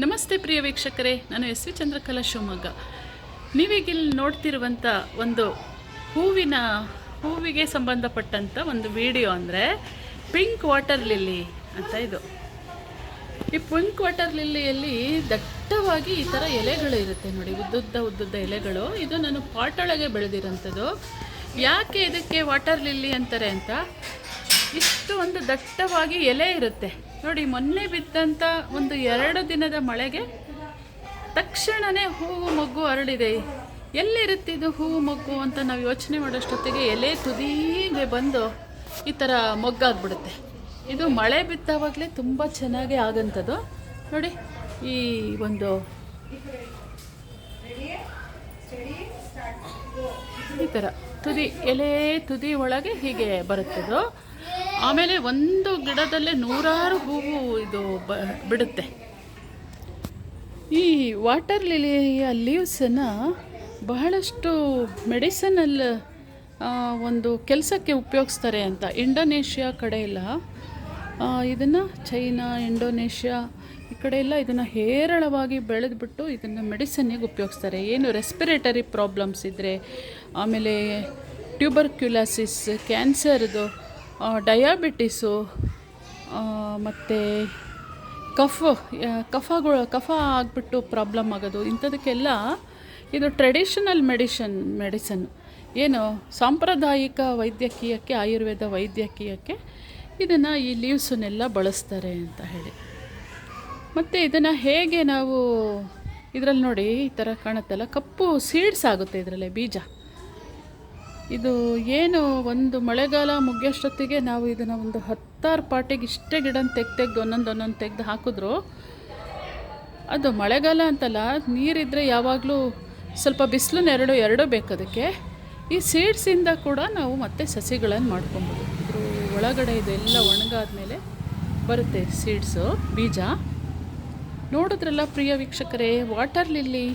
ನಮಸ್ತೆ ಪ್ರಿಯ ವೀಕ್ಷಕರೇ, ನಾನು ಎಸ್ ವಿ ಚಂದ್ರಕಲಾ ಶಿವಮೊಗ್ಗ. ನೀವೀಗಿಲ್ಲಿ ನೋಡ್ತಿರುವಂಥ ಒಂದು ಹೂವಿನ, ಹೂವಿಗೆ ಸಂಬಂಧಪಟ್ಟಂಥ ಒಂದು ವಿಡಿಯೋ ಅಂದರೆ ಪಿಂಕ್ ವಾಟರ್ ಲಿಲ್ಲಿ ಅಂತ ಇದು. ಈ ಪಿಂಕ್ ವಾಟರ್ ಲಿಲ್ಲಿಯಲ್ಲಿ ದಟ್ಟವಾಗಿ ಈ ಥರ ಎಲೆಗಳು ಇರುತ್ತೆ ನೋಡಿ, ಉದ್ದುದ್ದ ಉದ್ದುದ್ದ ಎಲೆಗಳು. ಇದು ನಾನು ಪಾಟೊಳಗೆ ಬೆಳೆದಿರೋಂಥದ್ದು ಯಾಕೆ ಇದಕ್ಕೆ ವಾಟರ್ ಲಿಲ್ಲಿ ಅಂತಾರೆ ಅಂತ? ಇಷ್ಟು ಒಂದು ದಟ್ಟವಾಗಿ ಎಲೆ ಇರುತ್ತೆ. ನೋಡಿ, ಮೊನ್ನೆ ಬಿದ್ದಂಥ ಒಂದು ಎರಡು ದಿನದ ಮಳೆಗೆ ತಕ್ಷಣವೇ ಹೂವು, ಮೊಗ್ಗು ಅರಳಿದೆ. ಎಲ್ಲಿರುತ್ತೆ ಇದು ಹೂವು, ಮೊಗ್ಗು ಅಂತ ನಾವು ಯೋಚನೆ ಮಾಡೋಷ್ಟೊತ್ತಿಗೆ ಎಲೆ ತುದೀಗೆ ಬಂದು ಈ ಥರ ಮೊಗ್ಗಾಗ್ಬಿಡುತ್ತೆ. ಇದು ಮಳೆ ಬಿದ್ದಾವಾಗಲೇ ತುಂಬ ಚೆನ್ನಾಗಿ ಆಗಂಥದ್ದು ನೋಡಿ, ಈ ಒಂದು ಈ ಥರ ತುದಿ, ಎಲೆ ತುದಿ ಒಳಗೆ ಹೀಗೆ ಬರುತ್ತದು. ಆಮೇಲೆ ಒಂದು ಗಿಡದಲ್ಲೇ ನೂರಾರು ಹೂವು ಇದು ಬ, ಬಿಡುತ್ತೆ. ಈ ವಾಟರ್ ಲಿಲಿಯ ಲೀವ್ಸನ್ನು ಬಹಳಷ್ಟು ಮೆಡಿಸನಲ್ ಒಂದು ಕೆಲಸಕ್ಕೆ ಉಪಯೋಗಿಸ್ತಾರೆ ಅಂತ. ಇಂಡೋನೇಷ್ಯಾ ಕಡೆ ಎಲ್ಲ ಇದನ್ನು ಚೈನಾ, ಇಂಡೋನೇಷ್ಯಾ ಈ ಕಡೆ ಎಲ್ಲ ಇದನ್ನು ಹೇರಳವಾಗಿ ಬೆಳೆದ್ಬಿಟ್ಟು ಇದನ್ನು ಮೆಡಿಸನ್ನಿಗೆ ಉಪಯೋಗಿಸ್ತಾರೆ. ಏನು ರೆಸ್ಪಿರೇಟರಿ ಪ್ರಾಬ್ಲಮ್ಸ್ ಇದ್ದರೆ ಆಮೇಲೆ ಟ್ಯೂಬರ್ಕ್ಯುಲಾಸಿಸ್ ಕ್ಯಾನ್ಸರ್ದು ಡಯಾಬಿಟಿಸು ಮತ್ತು ಕಫ ಕಫಗಳು, ಕಫ ಆಗಿಬಿಟ್ಟು ಪ್ರಾಬ್ಲಮ್ ಆಗೋದು. ಇಂಥದಕ್ಕೆಲ್ಲ ಇದು ಟ್ರೆಡಿಷನಲ್ ಮೆಡಿಷನ್ ಮೆಡಿಸನ್ ಏನು ಸಾಂಪ್ರದಾಯಿಕ ವೈದ್ಯಕೀಯಕ್ಕೆ, ಆಯುರ್ವೇದ ವೈದ್ಯಕೀಯಕ್ಕೆ ಇದನ್ನು ಈ ಲೀವ್ಸನ್ನೆಲ್ಲ ಬಳಸ್ತಾರೆ ಅಂತ ಹೇಳಿ. ಮತ್ತು ಇದನ್ನು ಹೇಗೆ ನಾವು ಇದರಲ್ಲಿ ನೋಡಿ ಈ ಥರ ಕಾಣುತ್ತಲ್ಲ, ಕಪ್ಪು ಸೀಡ್ಸ್ ಆಗುತ್ತೆ ಇದರಲ್ಲೇ ಬೀಜ. ಇದು ಏನು ಒಂದು ಮಳೆಗಾಲ ಮುಗಿಯೋಷ್ಟೊತ್ತಿಗೆ ನಾವು ಇದನ್ನು ಒಂದು ಹತ್ತಾರು ಪಾಟಿಗೆ ಇಷ್ಟೇ ಗಿಡನ ತೆಗ್ದು ತೆಗ್ದು ಒಂದೊಂದು ಒಂದೊಂದು ತೆಗೆದು ಹಾಕಿದ್ರು. ಅದು ಮಳೆಗಾಲ ಅಂತಲ್ಲ ನೀರಿದ್ದರೆ ಯಾವಾಗಲೂ ಸ್ವಲ್ಪ ಬಿಸಿಲು ನೆರಳು ಎರಡೂ ಬೇಕು ಅದಕ್ಕೆ. ಈ ಸೀಡ್ಸಿಂದ ಕೂಡ ನಾವು ಮತ್ತೆ ಸಸಿಗಳನ್ನು ಮಾಡ್ಕೊಬೋದು. ಇದ್ರ ಒಳಗಡೆ ಇದೆಲ್ಲ ಒಣಗಾದ್ಮೇಲೆ ಬರುತ್ತೆ ಸೀಡ್ಸು ಬೀಜ. ನೋಡಿದ್ರಲ್ಲ ಪ್ರಿಯ ವೀಕ್ಷಕರೇ water lily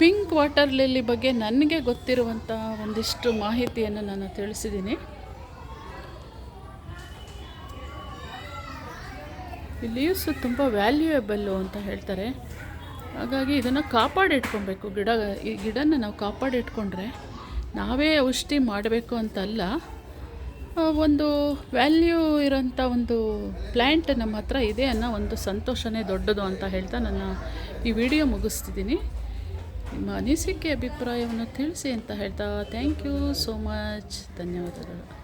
pink water lily ಬಗ್ಗೆ ನನಗೆ ಗೊತ್ತಿರುವಂಥ ಒಂದಿಷ್ಟು ಮಾಹಿತಿಯನ್ನು ನಾನು ತಿಳಿಸಿದ್ದೀನಿ. ಈ ಲೀವ್ಸು ತುಂಬ ವ್ಯಾಲ್ಯೂಯಬಲ್ಲು ಅಂತ ಹೇಳ್ತಾರೆ. ಹಾಗಾಗಿ ಇದನ್ನು ಕಾಪಾಡಿಟ್ಕೊಬೇಕು. ಗಿಡ, ಈ ಗಿಡನ ನಾವು ಕಾಪಾಡಿಟ್ಕೊಂಡ್ರೆ ನಾವೇ ಔಷಧಿ ಮಾಡಬೇಕು ಅಂತಲ್ಲ ಒಂದು ವ್ಯಾಲ್ಯೂ ಇರೋಂಥ ಒಂದು ಪ್ಲ್ಯಾಂಟ್ ನಮ್ಮ ಹತ್ರ ಇದೆ ಅನ್ನೋ ಒಂದು ಸಂತೋಷನೇ ದೊಡ್ಡದು ಅಂತ ಹೇಳ್ತಾ ನನ್ನ ಈ ವಿಡಿಯೋ ಮುಗಿಸ್ತಿದ್ದೀನಿ. ನಿಮ್ಮ ಅನಿಸಿಕೆ ಅಭಿಪ್ರಾಯವನ್ನು ತಿಳಿಸಿ ಅಂತ ಹೇಳ್ತಾ ಥ್ಯಾಂಕ್ ಯು ಸೋ ಮಚ್ ಧನ್ಯವಾದಗಳು.